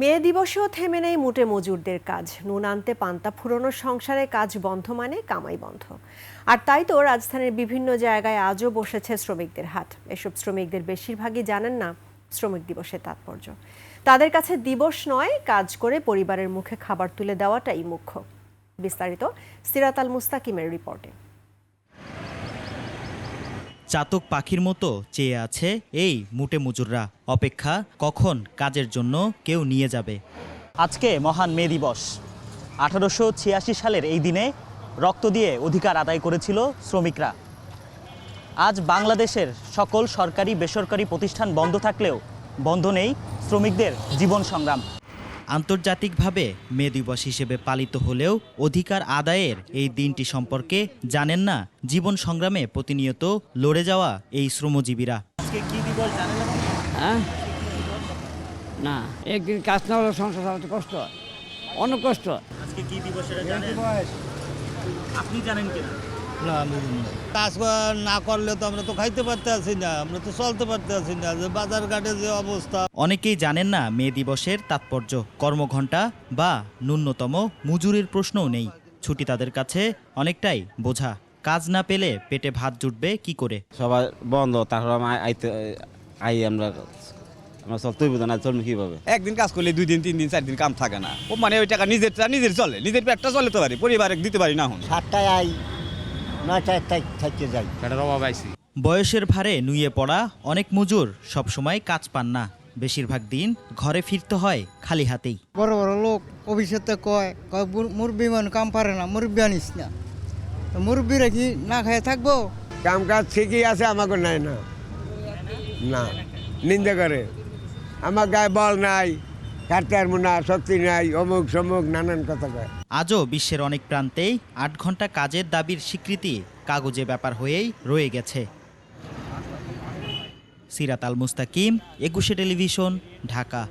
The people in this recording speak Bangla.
মে দিবসেও থেমে নেই মুটে মজুরদের কাজ। নুন আনতে পান্তা ফুরোনো সংসারে কাজ বন্ধ মানে কামাই বন্ধ। আর তাই তো রাজধানীর বিভিন্ন জায়গায় আজও বসেছে শ্রমিকদের হাট। এসব শ্রমিকদের বেশিরভাগই জানেন না শ্রমিক দিবসের তাৎপর্য। তাদের কাছে দিবস নয়, কাজ করে পরিবারের মুখে খাবার তুলে দেওয়াটাই মুখ্য। বিস্তারিত সিরাত আল মুস্তাকিমের রিপোর্টে। চাতক পাখির মতো চেয়ে আছে এই মুটে মুজুররা। অপেক্ষা, কখন কাজের জন্য কেউ নিয়ে যাবে? আজকে মহান মে দিবস। আঠারোশো ছিয়াশি সালের এই দিনে রক্ত দিয়ে অধিকার আদায় করেছিল শ্রমিকরা। আজ বাংলাদেশের সকল সরকারি, বেসরকারি প্রতিষ্ঠান বন্ধ থাকলেও বন্ধ নেই শ্রমিকদের জীবন সংগ্রাম। আন্তর্জাতিকভাবে মে দিবস হিসেবে পালিত হলেও অধিকার আদায়ের এই দিনটি সম্পর্কে জানেন না। জীবন সংগ্রামে প্রতিনিয়ত লড়ে যাওয়া এই শ্রমজীবীরা। হ্যাঁ? না একদিন কাজ না হলে সংসার চালাতে কষ্ট অনেক কষ্ট আজকে কি দিবস? আপনি জানেন কিনা? না কাজ না। করলে তো আমরা তো খাইতে পারতে আছি না আমরা তো চলতে পারতে আছি না যে বাজার ঘাটে যে অবস্থা। অনেকেই জানেন না মে দিবসের তাৎপর্য কর্মঘণ্টা বা ন্যূনতম মজুরির প্রশ্নও নেই। ছুটি তাদের কাছে অনেকটাই বোঝা। কাজ না পেলে পেটে ভাত জুটবে কি করে? সবাই বন্ধ তারপর আমরা আইতে আই আমরা আমরা চলতে হইব না চলবে কীভাবে? একদিন কাজ করলে দুই দিন তিন দিন চার দিন কাম থাকে না। ও মানে ওই টাকা নিজের নিজের চলে নিজের পেটটা চলে তো পারি পরিবারে দিতে পারি না সাতটায় আই। থাকতে যাই। বয়সের ভারে নুয়ে পড়া অনেক মজুর সবসময় কাজ পান না। বেশিরভাগ দিন ঘরে ফিরতে হয় খালি হাতেই। বড় বড় লোক অফিসেতে কয় কয় মুর- মুরব্বি মান কাম পারে না মুরব্বি আনিস না। মুরব্বিরা কি না খেয়ে থাকব? কাম কাজ ঠিকই আছে আমাকে নাই না। না নিন্দা করে। আমার গায়ে বল নাই। কাটতে মোনা, শক্তি নাই, অমুক সমুক, নানান কথা কয়। আজও বিশ্বের অনেক প্রান্তেই আট ঘণ্টা কাজের দাবির স্বীকৃতি কাগজে ব্যাপার হয়েই রয়ে গেছে। সিরাত আল মুস্তাকিম, একুশে টেলিভিশন, ঢাকা।